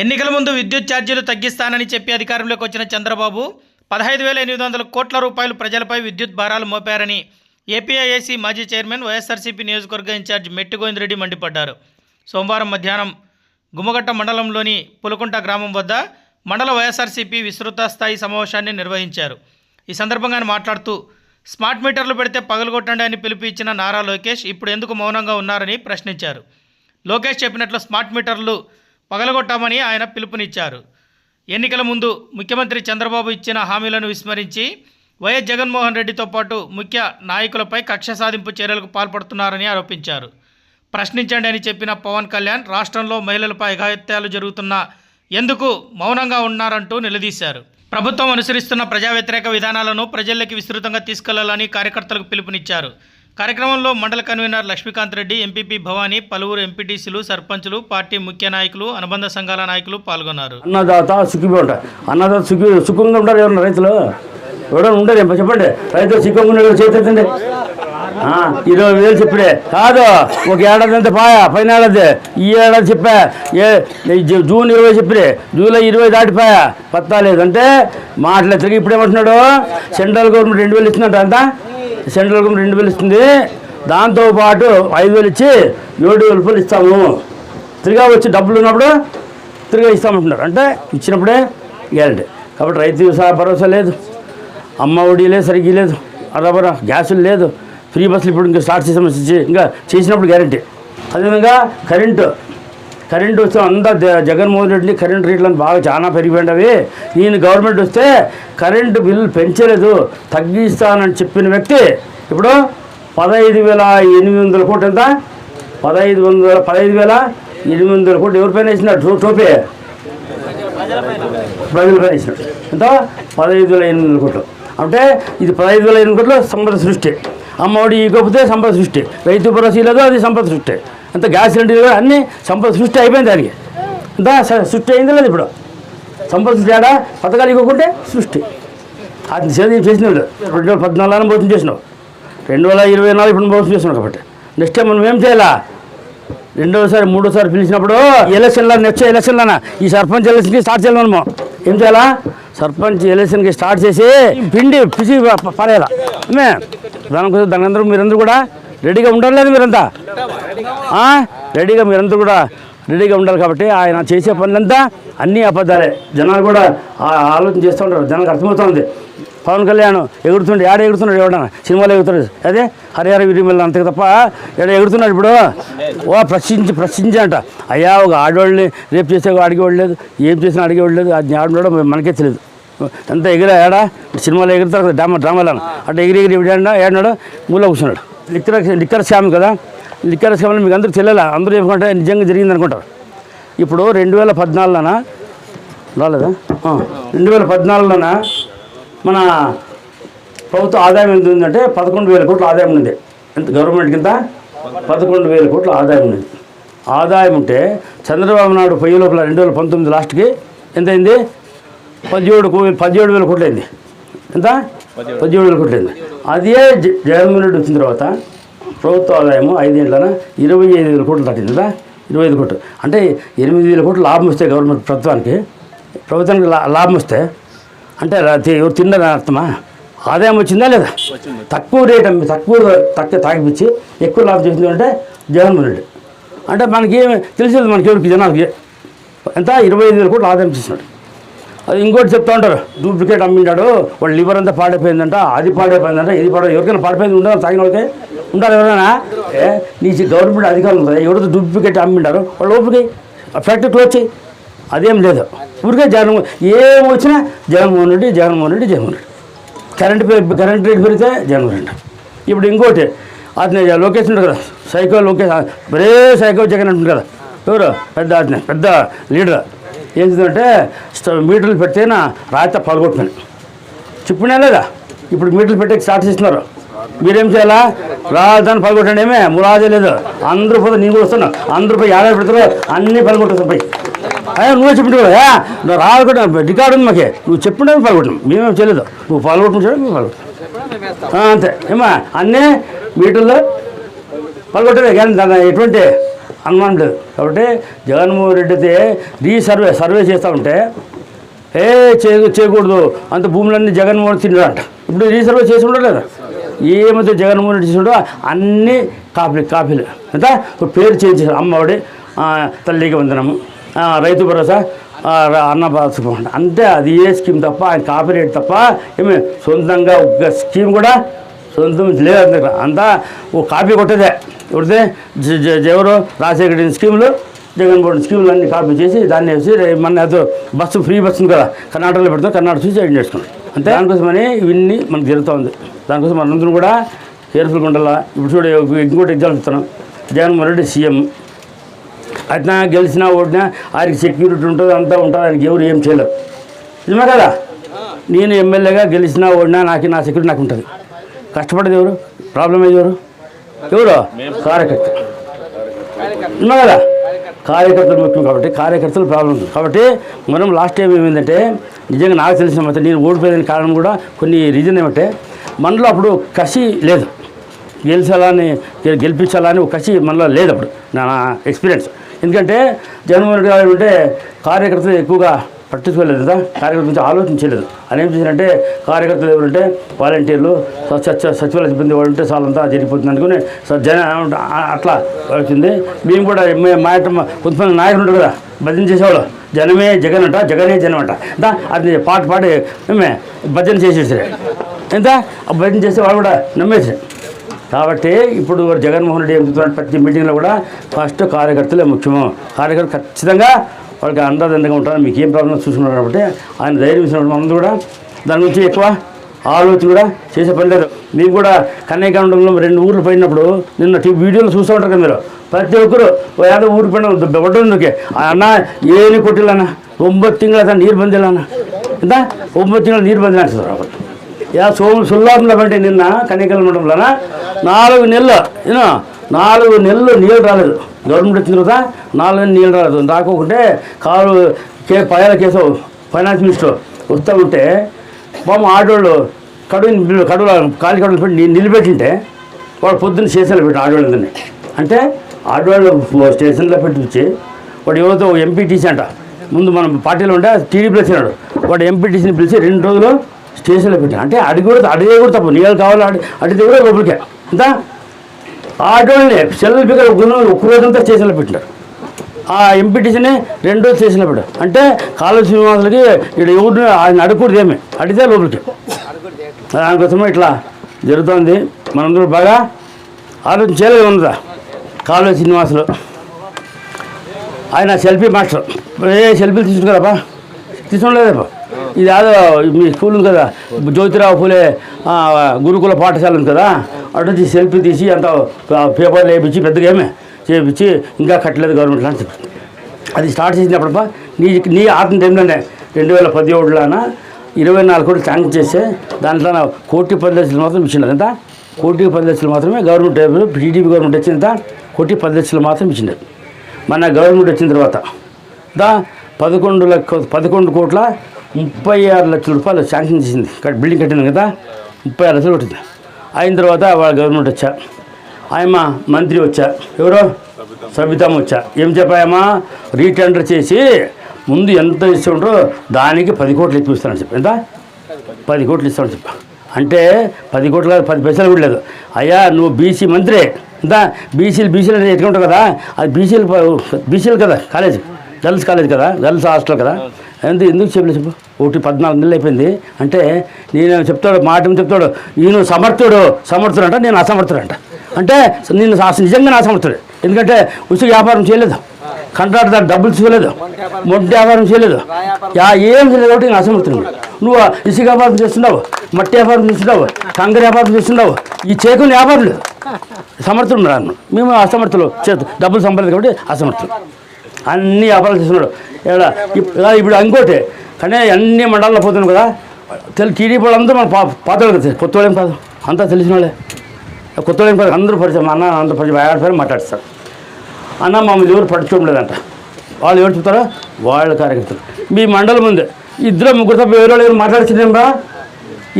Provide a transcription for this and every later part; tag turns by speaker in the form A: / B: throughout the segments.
A: ఎన్నికల ముందు విద్యుత్ ఛార్జీలు తగ్గిస్తానని చెప్పి అధికారంలోకి వచ్చిన చంద్రబాబు పదహైదు వేల ఎనిమిది వందల కోట్ల రూపాయలు ప్రజలపై విద్యుత్ భారాలు మోపారని ఏపీఐఏసీ మాజీ చైర్మన్ వైఎస్ఆర్సీపీ నియోజకవర్గ ఇన్ఛార్జ్ మెట్టిగోవిందరెడ్డి మండిపడ్డారు. సోమవారం మధ్యాహ్నం గుమ్మగట్ట మండలంలోని పులకుంట గ్రామం వద్ద మండల వైఎస్ఆర్సీపీ విస్తృత స్థాయి సమావేశాన్ని నిర్వహించారు. ఈ సందర్భంగా ఆయన మాట్లాడుతూ స్మార్ట్ మీటర్లు పెడితే పగలగొట్టండి అని పిలుపు ఇచ్చిన నారా లోకేష్ ఇప్పుడు ఎందుకు మౌనంగా ఉన్నారని ప్రశ్నించారు. లోకేష్ చెప్పినట్లు స్మార్ట్ మీటర్లు పగలగొట్టామని ఆయన పిలుపునిచ్చారు. ఎన్నికల ముందు ముఖ్యమంత్రి చంద్రబాబు ఇచ్చిన హామీలను విస్మరించి వైఎస్ జగన్మోహన్ రెడ్డితో పాటు ముఖ్య నాయకులపై కక్ష సాధింపు చర్యలకు పాల్పడుతున్నారని ఆరోపించారు. ప్రశ్నించండి అని చెప్పిన పవన్ కళ్యాణ్ రాష్ట్రంలో మహిళలపై అఘాయిత్యాలు జరుగుతున్న ఎందుకు మౌనంగా ఉన్నారంటూ నిలదీశారు. ప్రభుత్వం అనుసరిస్తున్న ప్రజా వ్యతిరేక విధానాలను ప్రజల్లోకి విస్తృతంగా తీసుకెళ్ళాలని కార్యకర్తలకు పిలుపునిచ్చారు. కార్యక్రమంలో మండల కన్వీనర్ లక్ష్మీకాంత్ రెడ్డి ఎంపీపీ భవానీ పలువురు ఎంపీటీసీలు సర్పంచులు పార్టీ ముఖ్య నాయకులు అనుబంధ సంఘాల నాయకులు పాల్గొన్నారు.
B: అన్నదాత సుఖిగా ఉంటారు అన్నదాత సుఖి సుఖంగా ఉంటారు ఎవరన్నా రైతులు? ఎవరైనా ఉండరు చెప్పండి. రైతులు సుఖంగా ఉండేవారు చేతండి ఇరవై వేలు చెప్పిడే. కాదు ఒక ఏడాది అంతా పాయా పైన ఏడాది. ఈ ఏడాది చెప్పా. ఏ జూన్ ఇరవై చెప్పిడే. జూలై ఇరవై దాటిపోయా పత్తా లేదు అంటే మాటలే తిరిగి ఇప్పుడేమంటున్నాడు సెంట్రల్ గవర్నమెంట్ రెండు వేలు ఇచ్చినట్టు అంతా. సెంట్రల్ గవర్నమెంట్ రెండు వేలు ఇస్తుంది. దాంతోపాటు ఐదు వేలు ఇచ్చి ఏడు వేల రూపాయలు ఇస్తాము. తిరిగా వచ్చి డబ్బులు ఉన్నప్పుడు తిరిగి ఇస్తామంటున్నారు. అంటే ఇచ్చినప్పుడే గ్యారంటీ. కాబట్టి రైతు సహా భరోసా లేదు. అమ్మ ఒడి లేదు సరిగ్గా లేదు. అరబర గ్యాసులు లేదు. ఫ్రీ బస్సులు ఇప్పుడు ఇంకా స్టార్ట్ చేసే ఇంకా చేసినప్పుడు గ్యారంటీ. అదేవిధంగా కరెంటు కరెంటు వస్తే అంతా జగన్మోహన్ రెడ్డి కరెంట్ రేట్లను బాగా చాలా పెరిగిపోయినవి. ఈయన గవర్నమెంట్ వస్తే కరెంటు బిల్లు పెంచలేదు తగ్గిస్తానని చెప్పిన వ్యక్తి ఇప్పుడు పదహైదు వేల ఎనిమిది వందల కోట్లు ఎంత? పదహైదు వందల పదహైదు వేల ఎనిమిది వందల కోట్లు ఎవరిపైన వేసినాడు టోపీ. ప్రజలపైన వేసినాడు ఎంత? పదహైదు వేల ఎనిమిది వందల కోట్లు. అంటే ఇది పదహైదు వేల ఎనిమిది కోట్లు సంపద సృష్టి. అమ్మఒడి ఇకపోతే సంపద సృష్టి. రైతు భరోసా లేదు అది సంపద సృష్టి. అంత గ్యాస్ సిలిండర్ కూడా అన్ని సంపద సృష్టి అయిపోయింది దానికి. అంత సృష్టి అయింది లేదు ఇప్పుడు. సంపద సృష్టి ఆడ పథకాలు ఇవ్వకుంటే సృష్టి. అది సేద చేసిన రెండు వేల పద్నాలుగు భోజనం చేసినావు రెండు వేల ఇరవై నాలుగు ఇప్పుడు భోజనం చేసినావు కాబట్టి. నెక్స్ట్ టైం మనం ఏం చేయాలా? రెండోసారి మూడోసారి పిలిచినప్పుడు ఎలక్షన్లో నెక్స్ట్ ఎలక్షన్లోనా? ఈ సర్పంచ్ ఎలక్షన్కి స్టార్ట్ చేయాలి మనము. ఏం చేయాలా? సర్పంచ్ ఎలక్షన్కి స్టార్ట్ చేసి పిండి పిసి పడేయాలా. మే దానికోసం దాని అందరూ మీరందరూ కూడా రెడీగా ఉండాలి లేదు మీరంతా రెడీగా మీరంతా కూడా రెడీగా ఉండాలి కాబట్టి ఆయన చేసే పనులంతా అన్నీ అబద్ధాలే. జనాలు కూడా ఆలోచన చేస్తూ ఉంటారు. జనాలకు అర్థమవుతుంది. పవన్ కళ్యాణ్ ఎగురుతుండే ఆడ ఎగురుతున్నాడు ఎవడన్నా? సినిమాలో ఎగురుతాడు అదే హరిహర విరిమిల్ల అంతే తప్ప ఇక్కడ ఎగురుతున్నాడు ఇప్పుడు? ఓ ప్రశ్నించి ప్రశ్నించి అంట అయ్యా ఒక ఆడవాళ్ళని రేపు చేసే అడిగేవాడు లేదు ఏం చేసినా అడిగేవాడు లేదు అది ఆడవాడు మనకే తెలియదు ఎంత ఎగిరా ఏడా సినిమాలో ఎగురుతారు డ్రామా డ్రామాలో. అట్లా ఎగిరి ఎగిరి ఏడా ఏడన్నాడు? ఊళ్ళో కూర్చున్నాడు. లిక్కర్ లిక్కర్ స్కామ్ కదా? లిక్కర్ స్కామ్లో మీకు అందరూ తెలియాలి? అందరూ చెప్పుకుంటే నిజంగా జరిగింది అనుకుంటారు ఇప్పుడు రెండు వేల పద్నాలుగులోనా? రాలేదా? రెండు వేల పద్నాలుగులోన? మన ప్రభుత్వ ఆదాయం ఎంత ఉందంటే పదకొండు వేల కోట్ల ఆదాయం ఉంది. ఎంత? గవర్నమెంట్ కింద పదకొండు వేల కోట్ల ఆదాయం ఉంది. ఆదాయం ఉంటే చంద్రబాబు నాయుడు పొయ్యి లోపల రెండు వేల పంతొమ్మిది లాస్ట్కి ఎంత అయింది? పదిహేడు కో- పదిహేడు వేల కోట్లు అయింది ఎంత? పదిహేడు వేల కోట్లు అయింది అదే జగన్మోహన్ రెడ్డి వచ్చిన తర్వాత ప్రభుత్వ ఆదాయము ఐదేళ్ళన ఇరవై ఐదు వేల కోట్లు దాటింది కదా? ఇరవై ఐదు కోట్లు. అంటే ఎనిమిది వేల కోట్లు లాభం వస్తే గవర్నమెంట్ ప్రభుత్వానికి ప్రభుత్వానికి లా- లాభం వస్తే అంటే ఎవరు తిన్నారని అర్థమా? ఆదాయం వచ్చిందా లేదా? తక్కువ రేట్ అమ్మి తక్కువ తక్కువ తాగిపించి ఎక్కువ లాభం చేసింది అంటే జగన్మోహన్ రెడ్డి అంటే మనకి ఏమి తెలిసేది మనకి ఎవరికి? జనాలకి. ఎంత? ఇరవై ఐదు వేల కోట్లు ఆదాయం చేసినాడు. అది ఇంకోటి చెప్తా ఉంటారు. డూప్లికేట్ అమ్మింటాడు వాడు లివర్ అంతా పాడైపోయిందంట అది పాడైపోయిందంట ఇది పాడ ఎవరికైనా పాడైపోయింది ఉండాలి తాగిన వాళ్ళకి ఉండాలి ఎవరైనా? ఏ? నీ గవర్నమెంట్ అధికారులు ఉంటుంది ఎవరితో డూప్లికేట్ అమ్మింటారు వాళ్ళు ఓపిక ఫ్యాక్టరీ క్లోజ్ చేయి. అదేం లేదు. ఊరికే జగన్మోహన్ ఏం వచ్చినా జగన్మోహన్ రెడ్డి జగన్మోహన్ రెడ్డి జగన్మోహన్ రెడ్డి. కరెంట్ పె- కరెంట్ రేట్ పెరిగితే జగన్మోహన్ రెడ్డి. ఇప్పుడు ఇంకోటి అతని లోకేష్ ఉంటాడు కదా సైకో లోకేష్ బరే సైకో జగన్ అంటుంది కదా. ఎవరు? పెద్ద అతనే పెద్ద లీడర్. ఏం చేద్దంటే మీటర్లు పెడితేనా రాయితే పాల్గొట్టుకుని చెప్పినా లేదా? ఇప్పుడు మీటర్లు పెట్టే స్టార్ట్ చేస్తున్నారు. మీరేం చేయాలా? రాజధాని పలగొట్టండి ఏమే? మురాజే లేదు. అందరూ పోతే నేను కూడా వస్తున్నా. అందరూ పోయి ఏడాది పెడతారు. అన్నీ పలగొట్టేస్తాం పోయి. అయ్యా నువ్వే చెప్పిండు కదా నువ్వు రాకుండా రికార్డు ఉంది మాకే. నువ్వు చెప్పిండే పాల్గొట్టాం మేమేం చేయలేదు. నువ్వు పాల్గొట్టడం చేయడం మేము పాల్గొట్టాం అంతే. ఏమా అన్నీ మీటర్లో పాల్గొట్టలే కానీ దాని ఎటువంటి అనుమానం లేదు కాబట్టి జగన్మోహన్ రెడ్డి అయితే రీసర్వే సర్వే చేస్తూ ఉంటే ఏ చే చేయకూడదు అంత భూములన్నీ జగన్మోహన్ తింటాడంట ఇప్పుడు రీసర్వే చేసి ఉండడు ఏమైతే జగన్మోహన్ రెడ్డి చేసి అన్నీ కాపీలు. కాపీలు ఎంత పేరు చేయించారు అమ్మఒడి తల్లికి వందనము రైతు భరోసా అన్న బాధ అంతే అది ఏ స్కీమ్ తప్ప ఆయన కాపీ రేట్ తప్ప ఏమి సొంతంగా ఒక స్కీమ్ కూడా సొంతం లేదు అంత. అంతా ఓ కాపీ కొట్టేదే. కొడితే జ- రాజశేఖర రెడ్డి స్కీములు జగన్మోహన్ స్కీములు అన్ని కాపీ చేసి దాన్ని వేసి మన ఏదో బస్సు ఫ్రీ బస్సు ఉంది కదా కర్ణాటకలో పెడతాం కర్ణాటక చూసి జాయిన్ చేసుకున్నాం. అంతే? దానికోసమని ఇవన్నీ మనకు జరుగుతూ ఉంది. దానికోసం మనందరం కూడా కేర్ఫుల్గా ఉండాలా ఇప్పుడు చూడ ఇంకోటి ఎగ్జామ్ ఇస్తున్నాం జగన్మోహన్ రెడ్డి సీఎం. అట్లా గెలిచినా ఓడినా ఆయనకి సెక్యూరిటీ ఉంటుంది అంతా ఉంటుంది ఆయనకి ఎవరు ఏం చేయలేరు. నిజమే కదా? నేను ఎమ్మెల్యేగా గెలిచినా ఓడినా నాకు నా సెక్యూరిటీ నాకు ఉంటుంది కష్టపడేది ఎవరు? ప్రాబ్లం ఏది ఎవరు? ఎవరు? కార్యకర్త. ఉన్నా కదా కార్యకర్తలు ముఖ్యం కాబట్టి కార్యకర్తలు ప్రాబ్లం ఉంది. కాబట్టి మనం లాస్ట్ టైం ఏమైందంటే నిజంగా నాకు తెలిసిన మొత్తం నేను ఓడిపోయిన కారణం కూడా కొన్ని రీజన్ ఏమంటే మనలో అప్పుడు కసి లేదు. గెలిచాలని గెలిపించాలని ఒక కసి మనలో లేదు అప్పుడు. నా ఎక్స్పీరియన్స్ ఎందుకంటే జగన్మోహన్ రెడ్డి గారు ఉంటే కార్యకర్తలు ఎక్కువగా పట్టించుకోలేదు కదా. కార్యకర్త గురించి ఆలోచించలేదు. అని ఏం చేశారంటే కార్యకర్తలు ఎవరంటే వాలంటీర్లు సచ్ సచివాలయ సిబ్బంది వాళ్ళు ఉంటే చాలంతా జరిగిపోతుంది అనుకుని స- జన అట్లా వచ్చింది. మేము కూడా మా ఇంట కొంతమంది నాయకులు ఉంటారు కదా భజన చేసేవాళ్ళు జనమే జగన్ అంట జగనే జనం అంట. అది పాట పాడి మేమే భజన చేసేసారు ఎంత? భజన చేసే వాళ్ళు కూడా నమ్మేసారు కాబట్టి ఇప్పుడు జగన్మోహన్ రెడ్డి ఏం ప్రతి మీటింగ్లో కూడా ఫస్ట్ కార్యకర్తలే ముఖ్యము. కార్యకర్తలు ఖచ్చితంగా వాళ్ళకి అండదండగా ఉంటారు మీకు ఏం ప్రాబ్లమ్ చూసుకున్నారు కాబట్టి ఆయన ధైర్యం ఇచ్చినప్పుడు మనం కూడా దాని గురించి ఎక్కువ ఆలోచన కూడా చేసే పని లేదు మీకు కూడా కన్యాకాండంలో రెండు ఊర్లు పోయినప్పుడు నిన్న టీ వీడియోలు చూస్తూ ఉంటారు కదా మీరు ప్రతి ఒక్కరు ఓ ఏదో ఊరు పైన బొడ్డుకే అన్న ఏని కొట్టిల్లన్న ಒಂಬತ್ತು ತಿಂಗಳ ನೀರು ಬಂದಿಲ್ಲ ಅಣ್ಣ ಎಂತ ಒಂಬತ್ತು ತಿಂಗಳು ನೀರು ಬಂದಿಲ್ಲ ಅನ್ಸಿದ್ರು ಅವರು యా సోము సుల్లాపుల పంటే నిన్న కన్నికల మండలంలోన నాలుగు నెలలు ఏనా నాలుగు నెలలు నీళ్ళు రాలేదు గవర్నమెంట్ వచ్చిన తర్వాత నాలుగు నీళ్ళు రాలేదు. రాకోకుంటే కాలు కే పయాల కేసు ఫైనాన్స్ మినిస్టర్ వస్తూ ఉంటే పాము ఆడవాళ్ళు కడువు కడువులో కాలి కడువులు పెట్టి నిలబెట్టింటే వాడు పొద్దున్న స్టేషన్లో పెట్టి ఆడవాళ్ళని అంటే ఆడవాళ్ళు స్టేషన్లో పెట్టించి వాడు ఎవరితో ఎంపీటీసీ అంట. ముందు మనం పార్టీలో ఉంటే టీడీపీలో వచ్చినాడు. వాడు ఎంపీటీసీని పిలిచి రెండు రోజులు స్టేషన్లో పెట్టాడు. అంటే అడిగి కూడా అడిగే కూడా తప్పు. నీళ్ళు కావాలి అడిగితే కూడా లోపలికే. అంతా ఆటోళ్ళని సెల్లలు పిక్కలు ఒక రోజంతా చేసిన పెట్టినారు. ఆ ఎంపీటీసీని రెండో చేసిన పెట్టారు. అంటే కాలేజ్ శ్రీనివాసులకి ఇక్కడ ఎవరిని ఆయన అడగకూడదు ఏమి అడిగితే లోపలికి. దానికోసమే ఇట్లా జరుగుతోంది. మనందరూ బాగా ఆలోచన చేయలేదు ఉన్నదా? కాలేజ్ శ్రీనివాసులు. ఆయన సెల్ఫీ మాస్టర్. ఏ సెల్ఫీలు తీసుకున్నారప్పా తీసుకోలేదప్పా ఇది కాదు మీ స్కూల్ ఉంది కదా జ్యోతిరావు పూలే గురుకుల పాఠశాల ఉంది కదా అటు సెల్ఫీ తీసి అంత పేపర్లు వేయించి పెద్దగా ఏమే చేయించి ఇంకా కట్టలేదు గవర్నమెంట్ అని చెప్పి. అది స్టార్ట్ చేసినప్పుడు నీ నీ ఆత్మ టైంలోనే రెండు వేల పదిహేడులోన ఇరవై నాలుగు కోట్లు శాంక్షన్ చేస్తే దాంట్లో నా కోటి పది లక్షలు మాత్రం ఇచ్చినారు ఎంత కోటి పది లక్షలు మాత్రమే గవర్నమెంట్ టీడీపీ గవర్నమెంట్ వచ్చిన కోటి పది లక్షలు మాత్రం ఇచ్చినారు మన గవర్నమెంట్ వచ్చిన తర్వాత దా పదకొండు లక్ష పదకొండు కోట్ల ముప్పై ఆరు లక్షల రూపాయలు శాంక్షన్ చేసింది బిల్డింగ్ కట్టింది కదా ముప్పై ఆరు లక్షలు కొట్టింది. అయిన తర్వాత వాళ్ళ గవర్నమెంట్ వచ్చా. ఆయమ్మ మంత్రి వచ్చా. ఎవరో? సబితమ్మ వచ్చా. ఏం చెప్పాయమ్మా? రీటెండర్ చేసి ముందు ఎంత ఇస్తుంటారో దానికి పది కోట్లు ఎక్కువ చెప్పి. ఎంత? పది కోట్లు ఇస్తామని చెప్పా. అంటే పది కోట్లు కాదు పది పైసలు కూడా లేదు. అయ్యా నువ్వు బీసీ మంత్రి. ఎంత? బీసీలు బీసీలు అనేది ఉంటావు కదా? అది బీసీలు బీసీలు కదా కాలేజ్. గర్ల్స్ కాలేజ్ కదా? గర్ల్స్ హాస్టల్ కదా? ఎందుకు ఎందుకు చెప్పలేదు చెప్పు? ఒకటి పద్నాలుగు నెలలు అయిపోయింది. అంటే నేను చెప్తాడు మాట చెప్తాడు నేను సమర్థుడు సమర్థుడు అంట నేను అసమర్థుడు అంట. అంటే నేను నిజంగా నా అసమర్థుడు. ఎందుకంటే ఉసుగు వ్యాపారం చేయలేదు. కంట్రాక్టర్ డబ్బులు చేయలేదు మొట్టి వ్యాపారం చేయలేదు. యా ఏం చేయలేదు కాబట్టి నేను అసమర్థుడు. నువ్వు ఇసుక వ్యాపారం చేస్తున్నావు మట్టి వ్యాపారం చేస్తున్నావు కంకర వ్యాపారం చేస్తున్నావు. ఈ చేకుని వ్యాపారం లేదు. సమర్థుడు రాను మేము అసమర్థులు. డబ్బులు సంపాదన కాబట్టి అసమర్థులు. అన్ని వ్యాపారాలు చేస్తున్నాడు. ఇక్కడ ఇప్పుడు ఇంకోటి కానీ అన్ని మండలాల్లో పోతున్నాం కదా. తెలి టీడీపీ వాళ్ళందరూ మన పా పాత వాళ్ళు కదా కొత్త వాళ్ళేం కాదు. అంతా తెలిసిన వాళ్ళే. కొత్త వాళ్ళేం కాదు అందరూ పరిచయం. అన్న అందరూ పరిచయం. ఆడ మాట్లాడిస్తారు అన్న మమ్మల్ని ఎవరు పట్టించుకోవడం లేదంట వాళ్ళు ఎవరు చెప్తారో? వాళ్ళ కార్యకర్తలు. మీ మండలం ఉంది ఇద్దరు ముగ్గురు తప్ప ఎవరో ఎవరు మాట్లాడుతున్నారా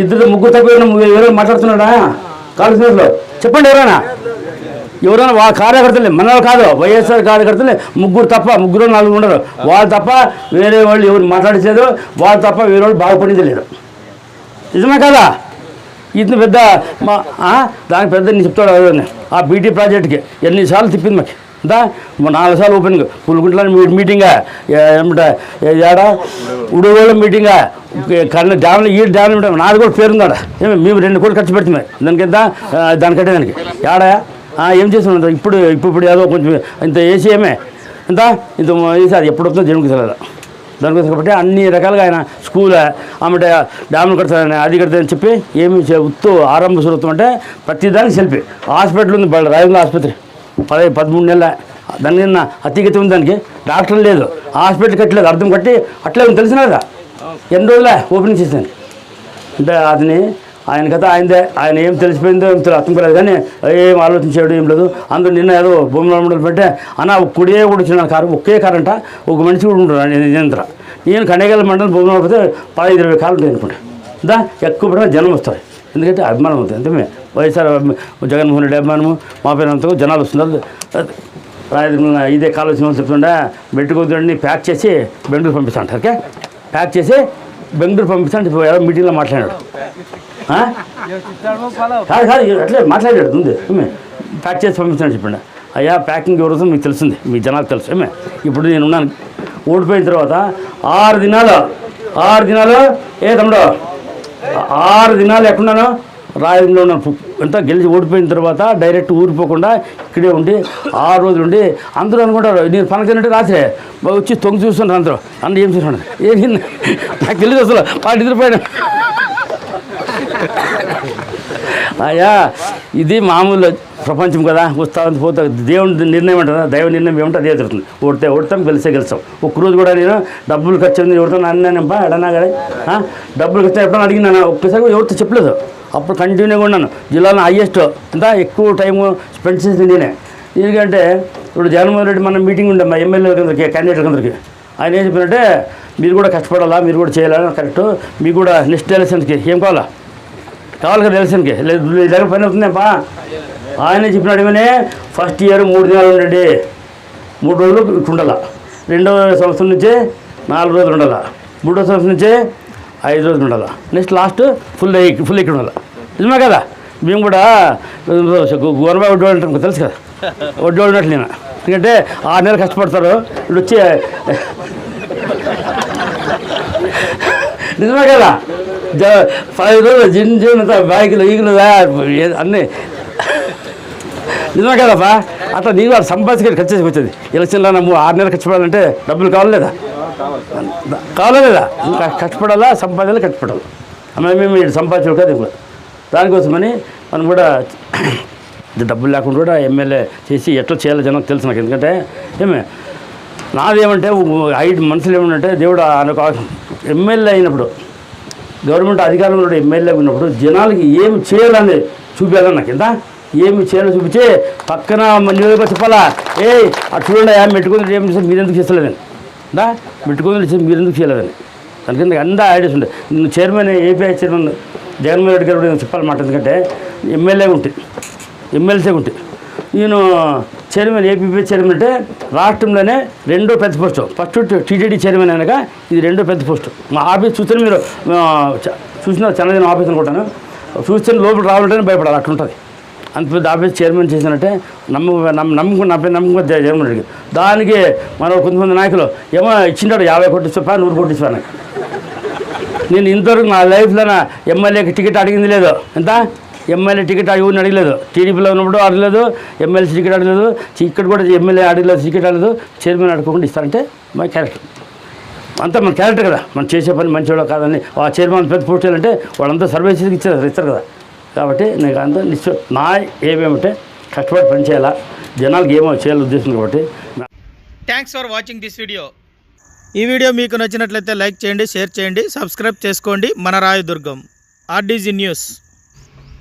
B: ఇద్దరు ముగ్గురు తప్ప ఎవరు ఎవరో మాట్లాడుతున్నాడా కాలేజీలో చెప్పండి ఎవరైనా. ఎవరైనా వాళ్ళ కార్యకర్తలే మన వాళ్ళు కాదు వైఎస్ఆర్ కార్యకర్తలే ముగ్గురు తప్ప ముగ్గురు నాలుగు ఉండరు. వాళ్ళు తప్ప వేరే వాళ్ళు ఎవరు మాట్లాడలేదు వాళ్ళు తప్ప వేరే వాళ్ళు బాగుపడింది లేదు. నిజమే కదా? ఇది పెద్ద మా దానికి పెద్ద నేను చెప్తాడు ఆ బీటీ ప్రాజెక్ట్కి ఎన్నిసార్లు తిప్పింది మాకు. దా నాలుగు సార్లు ఓపెన్ పులుగుంట్ల మీటింగా ఏమంట ఏడ? ఉడుగోళ్ళ మీటింగా కన్న డ్యామ్లో ఈ డ్యామ్లో నాది కూడా పేరుందాడ ఏమి మేము రెండు కోట్లు ఖర్చు పెడుతున్నాయి. దానికి దానికంటే దానికి. ఏడా? ఏం చేస్తున్నాం ఇప్పుడు ఇప్పుడు ఇప్పుడు ఏదో కొంచెం ఇంత ఏసీఎమే ఎంత? ఇంత వేసి అది ఎప్పుడు వస్తుందో తెలియదు దానికోసం కాబట్టి అన్ని రకాలుగా ఆయన స్కూల్ ఆమె డ్యాములు కడతారని అది కడతారని చెప్పి ఏమి ఉత్తు ఆరంభ సురత్వం అంటే ప్రతిదానికి సెల్ఫీ. హాస్పిటల్ ఉంది బయట ఆసుపత్రి. పదహైదు పదమూడు నెలల. దాని నిన్న అతిగతి ఉంది దానికి. డాక్టర్ లేదు. హాస్పిటల్ కట్టలేదు. అర్థం కట్టి అట్లే ఉంది. తెలిసిన కదా ఎన్ని రోజులే? ఓపెనింగ్ చేసాను అంటే అతని ఆయన కథ ఆయనదే. ఆయన ఏం తెలిసిపోయిందో ఏం తెలి- అర్థం కాలేదు కానీ ఏం ఆలోచించాడు ఏం లేదు. అందరూ నిన్న ఏదో భూమిలో మండలి పెట్టే అన్న కుడియే కూడా వచ్చిన కారు ఒకే కారంట ఒక మనిషి కూడా ఉంటాడు నిరంతర. నేను కనేగల మండలం భూమిలో పడితే పదహైదు ఇరవై కాలు ఉంటాయి అనుకుంటా దా ఎక్కువ పడిన జనం వస్తాయి ఎందుకంటే అభిమానం అవుతుంది అంతే వైఎస్ఆర్ జగన్మోహన్ రెడ్డి అభిమానము మా పేరు జనాలు వస్తున్నారు. ఇదే కాలేజ్ చెప్తుండే మెట్టుకొద్దుని ప్యాక్ చేసి బెంగళూరు పంపిస్తాను ఓకే? ప్యాక్ చేసి బెంగళూరు పంపిస్తాను ఇప్పుడు ఎవరో మీటింగ్లో మాట్లాడాడు కాదు కాదు అట్లే మాట్లాడాడు ఉంది ఏమే? ప్యాక్ చేసి పంపించాను చెప్పండి. అయ్యా ప్యాకింగ్ ఎవరు మీకు తెలిసింది మీ జనాలకు తెలుసు. ఏమే? ఇప్పుడు నేను ఉన్నాను. ఓడిపోయిన తర్వాత ఆరు దినాలు ఆరు దినాలు ఏ తమ్ముడు? ఆరు దినాలు ఎక్కడున్నాను? రాయలంలో ఉన్నాను. ఎంత గెలిచి ఓడిపోయిన తర్వాత డైరెక్ట్ ఊరిపోకుండా ఇక్కడే ఉండి ఆరు రోజులు ఉండి అందరూ అనుకుంటారు నేను పనకనంటే రాత్రి. వచ్చి తొంగి చూస్తున్నారు అందరూ. అందరూ ఏం చూస్తున్నాడు ఏం నాకు తెలియదు అసలు వాళ్ళు నిద్రపోయాను. అయ్యా ఇది మామూలు ప్రపంచం కదా. ఉత్సాహం పోతే పోతా దేవుని నిర్ణయం అంటారా? దైవ నిర్ణయం ఏమంటే అదే జరుగుతుంది. ఓడితే ఓడతాం గెలిస్తే గెలిచాం ఒక్కరోజు కూడా నేను డబ్బులు ఖర్చు అయింది ఎవరితో అన్నానంపా ఎడనా కానీ డబ్బులు ఖర్చు ఎప్పుడన్నా అడిగినా ఒక్కసారి ఎవరితో చెప్పలేదు. అప్పుడు కంటిన్యూగా ఉన్నాను జిల్లాలో హయ్యెస్ట్ అంతా ఎక్కువ టైం స్పెండ్ చేసింది నేనే. ఎందుకంటే ఇప్పుడు జగన్మోహన్ రెడ్డి మన మీటింగ్ ఉండే మా ఎమ్మెల్యే అందరికి క్యాండిడేట్ అందరికి ఆయన ఏం చెప్పినట్టే మీరు కూడా కష్టపడాలా మీరు కూడా చేయాలా? కరెక్ట్. మీకు కూడా నెక్స్ట్ ఎలక్షన్స్కి ఏం కావాలా? కావాలి కదా ఎలక్షన్కి లేదు దగ్గర పని అవుతుందేపా? ఆయన చెప్పినాడు ఏమని? ఫస్ట్ ఇయర్ మూడు దినాలు ఉండండి. మూడు రోజులు ఉండాల రెండవ సంవత్సరం నుంచి నాలుగు రోజులు ఉండాల. మూడో సంవత్సరం నుంచి ఐదు రోజులు ఉండాల. నెక్స్ట్ లాస్ట్ ఫుల్ ఫుల్ ఇక్కడ ఉండాలి. నిజమే కదా? మేము కూడా గోరబా వడ్డీ వాళ్ళు అంటాం తెలుసు కదా? వడ్డీ ఉన్నట్లు నేను. ఎందుకంటే ఆరు నెలలు కష్టపడతారు. ఇప్పుడు వచ్చి నిజమే కదా? పది రోజులు జిన్ చిన్న అంతా బైకులు ఈగులు అన్నీ. నిజమే కదప్పా? అట్లా నీ వాడు సంపాదించుకొని ఖర్చు వచ్చేది. ఎలక్షన్లో నువ్వు ఆరు నెలలు ఖర్చుపడాలంటే డబ్బులు కావాలేదా కావాలేదా ఇంకా కష్టపడాలా? సంపాదించాలి కష్టపడాలి? అమ్మాయి మేము ఇటు సంపాదించాలి కదా ఇప్పుడు. దానికోసమని మనం కూడా డబ్బులు లేకుండా కూడా ఎమ్మెల్యే చేసి ఎట్లా చేయాలో జనం తెలుసు నాకు. ఎందుకంటే ఏమే నాదేమంటే ఐదు మనుషులు ఏమంటే దేవుడు ఆయన ఎమ్మెల్యే అయినప్పుడు గవర్నమెంట్ అధికారంలో ఎమ్మెల్యే ఉన్నప్పుడు జనాలకి ఏమి చేయాలని చూపించాలని నాకు ఎంత ఏమి చేయాలో చూపించి పక్కన నియోజకవర్గం చెప్పాలా? ఏ అటు చూడండి ఆ మెట్టుకుని ఏం చేస్తే మీరు ఎందుకు చేస్తలేదని దా మెట్టుకుని చేసి మీరు ఎందుకు చేయలేదని దానికి అందా ఐడియాస్ ఉండే. నేను chairman API chairman Jaganmohan Reddy గారు చెప్పాలన్నమాట ఎందుకంటే ఎమ్మెల్యే ఉంటుంది ఎమ్మెల్సీ ఉంటాయి నేను చైర్మన్ ఏపీపీ చైర్మన్ అంటే రాష్ట్రంలోనే రెండో పెద్ద పోస్టు. ఫస్ట్ టీటీడీ చైర్మన్ అనగా ఇది రెండో పెద్ద పోస్టు. మా ఆఫీస్ చూస్తే మీరు చ- చూసిన చంద్రదిన ఆఫీస్ అనుకుంటాను. చూస్తే లోపల రావాలంటే భయపడాలి అట్లుంటుంది. అంత పెద్ద ఆఫీస్ చైర్మన్ చేసినట్టే నమ్మకం నమ్మకం నా పేరు నమ్మకం చైర్మన్ అడిగి దానికి మన కొంతమంది నాయకులు ఏమో ఇచ్చింటాడు యాభై కోట్లు ఇస్తా నూరు కోట్లు ఇస్తాను నేను ఇంతవరకు నా లైఫ్లో ఎమ్మెల్యేకి టికెట్ అడిగింది లేదు. ఎంత? ఎమ్మెల్యే టికెట్ ఎవరిని అడగలేదు. టీడీపీలో ఉన్నప్పుడు అడగలేదు ఎమ్మెల్సీ టికెట్ అడగలేదు ఇక్కడ కూడా ఎమ్మెల్యే అడగలేదు టికెట్ అడగలేదు చైర్మన్ అడగకుండా ఇస్తారంటే మా క్యారెక్టర్. అంతా మన క్యారెక్టర్ కదా. మనం చేసే పని మంచివాడు కాదని ఆ చైర్మన్ పెద్ద పోస్ట్ అంటే వాళ్ళంతా సర్వీస్ ఇచ్చారు ఇస్తారు కదా. కాబట్టి నాకు అంతా నిశ్చయం నా ఏమేమంటే కష్టపడి పని చేయాలా. జనాలకు ఏమో చేయాలని ఉద్దేశం కాబట్టి
A: thanks for watching this video ఈ వీడియో మీకు నచ్చినట్లయితే లైక్ చేయండి షేర్ చేయండి సబ్స్క్రైబ్ చేసుకోండి. మన రాయదుర్గం ఆర్డీజీ న్యూస్.